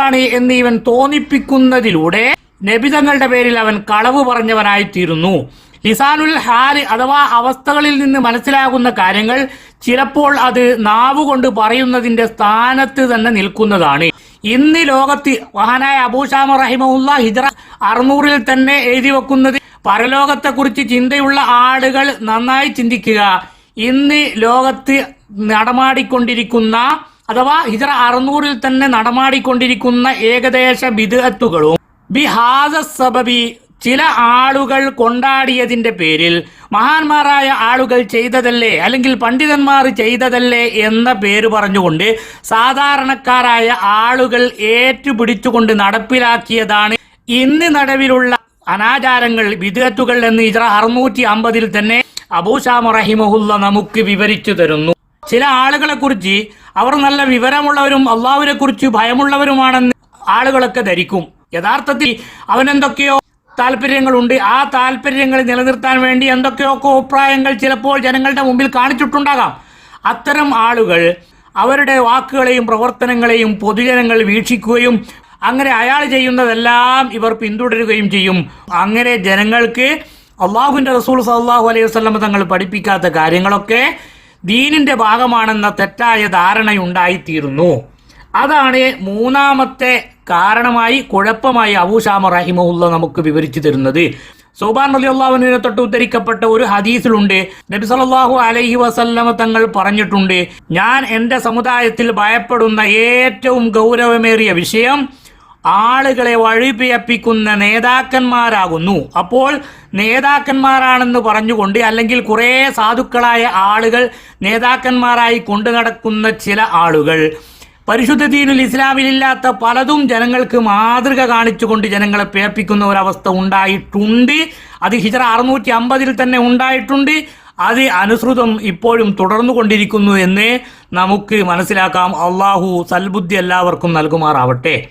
ലോകത്താണ് എന്ന് ഇവൻ തോന്നിപ്പിക്കുന്നതിലൂടെ നബിതങ്ങളുടെ പേരിൽ അവൻ കളവ് പറഞ്ഞവനായിത്തീരുന്നു. ലിസാനുൽ ഹാൽ അഥവാ അവസ്ഥകളിൽ നിന്ന് മനസ്സിലാകുന്ന കാര്യങ്ങൾ ചിലപ്പോൾ അത് നാവുകൊണ്ട് പറയുന്നതിന്റെ സ്ഥാനത്ത് തന്നെ നിൽക്കുന്നതാണ്. ഇന്ന് ലോകത്ത് മഹാനായ അബൂഷാമ റഹിമുല്ല ഹിജറ അറുന്നൂറിൽ തന്നെ എഴുതി വെക്കുന്നത് പരലോകത്തെക്കുറിച്ച് ചിന്തയുള്ള ആളുകൾ നന്നായി ചിന്തിക്കുക. ഇന്ന് ലോകത്ത് നടമാടിക്കൊണ്ടിരിക്കുന്ന അഥവാ ഹിജറ അറുന്നൂറിൽ തന്നെ നടമാടിക്കൊണ്ടിരിക്കുന്ന ഏകദേശ ബിദഅത്തുകളും ബിഹാസ സബബി ചില ആളുകൾ കൊണ്ടാടിയതിന്റെ പേരിൽ മഹാന്മാരായ ആളുകൾ ചെയ്തതല്ലേ അല്ലെങ്കിൽ പണ്ഡിതന്മാർ ചെയ്തതല്ലേ എന്ന പേര് പറഞ്ഞുകൊണ്ട് സാധാരണക്കാരായ ആളുകൾ ഏറ്റുപിടിച്ചുകൊണ്ട് നടപ്പിലാക്കിയതാണ് ഇന്ന് നടവിലുള്ള അനാചാരങ്ങൾ വിദഗ്ധത്തുകൾ എന്ന് ഇത്ര അറുന്നൂറ്റി അമ്പതിൽ തന്നെ അബൂഷാമ റഹിമഹുല്ല നമുക്ക് വിവരിച്ചു തരുന്നു. ചില ആളുകളെ കുറിച്ച് അവർ നല്ല വിവരമുള്ളവരും അള്ളാഹുവിനെ കുറിച്ച് ഭയമുള്ളവരുമാണെന്ന് ആളുകളൊക്കെ ധരിക്കും. യഥാർത്ഥത്തിൽ അവനെന്തൊക്കെയോ താല്പര്യങ്ങളുണ്ട് ആ താല്പര്യങ്ങൾ നിലനിർത്താൻ വേണ്ടി എന്തൊക്കെയോ അഭിപ്രായങ്ങൾ ചിലപ്പോൾ ജനങ്ങളുടെ മുമ്പിൽ കാണിച്ചിട്ടുണ്ടാകാം. അത്തരം ആളുകൾ അവരുടെ വാക്കുകളെയും പ്രവർത്തനങ്ങളെയും പൊതുജനങ്ങൾ വീക്ഷിക്കുകയും അങ്ങനെ അയാൾ ചെയ്യുന്നതെല്ലാം ഇവർ പിന്തുടരുകയും ചെയ്യും. അങ്ങനെ ജനങ്ങൾക്ക് അള്ളാഹുവിന്റെ റസൂൽ സല്ലാഹു അലൈഹി വസ്ലം തങ്ങൾ പഠിപ്പിക്കാത്ത കാര്യങ്ങളൊക്കെ ദീനിന്റെ ഭാഗമാണെന്ന തെറ്റായ ധാരണയുണ്ടായിത്തീരുന്നു. അതാണ് മൂന്നാമത്തെ കാരണമായി കുഴപ്പമായി അബൂഷാമ റഹിമുള്ള നമുക്ക് വിവരിച്ചു തരുന്നത്. സോബാൻ അലി അള്ളാഹുവിനെ തൊട്ട് ഉദ്ധരിക്കപ്പെട്ട ഒരു ഹദീസിലുണ്ട്. നബി സല്ലല്ലാഹു അലൈഹി വസല്ലമ തങ്ങൾ പറഞ്ഞിട്ടുണ്ട് ഞാൻ എന്റെ സമുദായത്തിൽ ഭയപ്പെടുന്ന ഏറ്റവും ഗൗരവമേറിയ വിഷയം ആളുകളെ വഴിപിയപ്പിക്കുന്ന നേതാക്കന്മാരാകുന്നു. അപ്പോൾ നേതാക്കന്മാരാണെന്ന് പറഞ്ഞുകൊണ്ട് അല്ലെങ്കിൽ കുറേ സാധുക്കളായ ആളുകൾ നേതാക്കന്മാരായി കൊണ്ടു നടക്കുന്ന ചില ആളുകൾ. പരിശുദ്ധ ദീനുൽ ഇസ്ലാമിലില്ലാത്ത പലതും ജനങ്ങൾക്ക് മാതൃക കാണിച്ചുകൊണ്ട് ജനങ്ങളെ പേപ്പിക്കുന്ന ഒരവസ്ഥ ഉണ്ടായിട്ടുണ്ട്. അത് ഹിജറ അറുന്നൂറ്റി അമ്പതിൽ തന്നെ ഉണ്ടായിട്ടുണ്ട്. അത് അനുസൃതം ഇപ്പോഴും തുടർന്നു കൊണ്ടിരിക്കുന്നു എന്ന് നമുക്ക് മനസ്സിലാക്കാം. അള്ളാഹു സൽബുദ്ധി എല്ലാവർക്കും നൽകുമാറാവട്ടെ.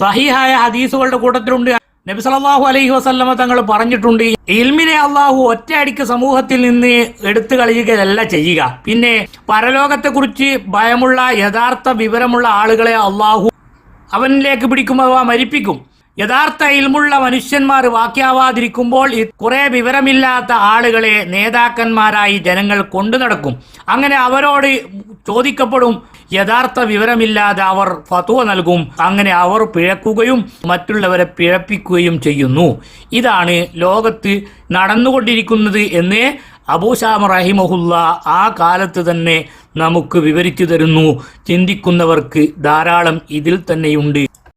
സഹിഹായ ഹദീസുകളുടെ കൂട്ടത്തിലുണ്ട്. നബി സല്ലല്ലാഹു അലൈഹി വസല്ലമ തങ്ങൾ പറഞ്ഞിട്ടുണ്ട് ഇൽമിനെ അള്ളാഹു ഒറ്റയടിക്ക് സമൂഹത്തിൽ നിന്ന് എടുത്തു കളയുകയല്ല ചെയ്യുക. പിന്നെ പരലോകത്തെക്കുറിച്ച് ഭയമുള്ള യഥാർത്ഥ വിവരമുള്ള ആളുകളെ അള്ളാഹു അവനിലേക്ക് പിടിക്കും അഥവാ മരിപ്പിക്കും. യഥാർത്ഥ ഇൽമുള്ള മനുഷ്യന്മാർ വാക്യാവാതിരിക്കുമ്പോൾ കുറെ വിവരമില്ലാത്ത ആളുകളെ നേതാക്കന്മാരായി ജനങ്ങൾ കൊണ്ടു നടക്കും. അങ്ങനെ അവരോട് ചോദിക്കപ്പെടും യഥാർത്ഥ വിവരമില്ലാതെ അവർ ഫത്വ നൽകും. അങ്ങനെ അവർ പിഴക്കുകയും മറ്റുള്ളവരെ പിഴപ്പിക്കുകയും ചെയ്യുന്നു. ഇതാണ് ലോകത്ത് നടന്നുകൊണ്ടിരിക്കുന്നത് എന്ന് അബൂഷാമ റഹിമഹുല്ല ആ കാലത്ത് തന്നെ നമുക്ക് വിവരിച്ചു തരുന്നു. ചിന്തിക്കുന്നവർക്ക് ധാരാളം ഇതിൽ തന്നെയുണ്ട്.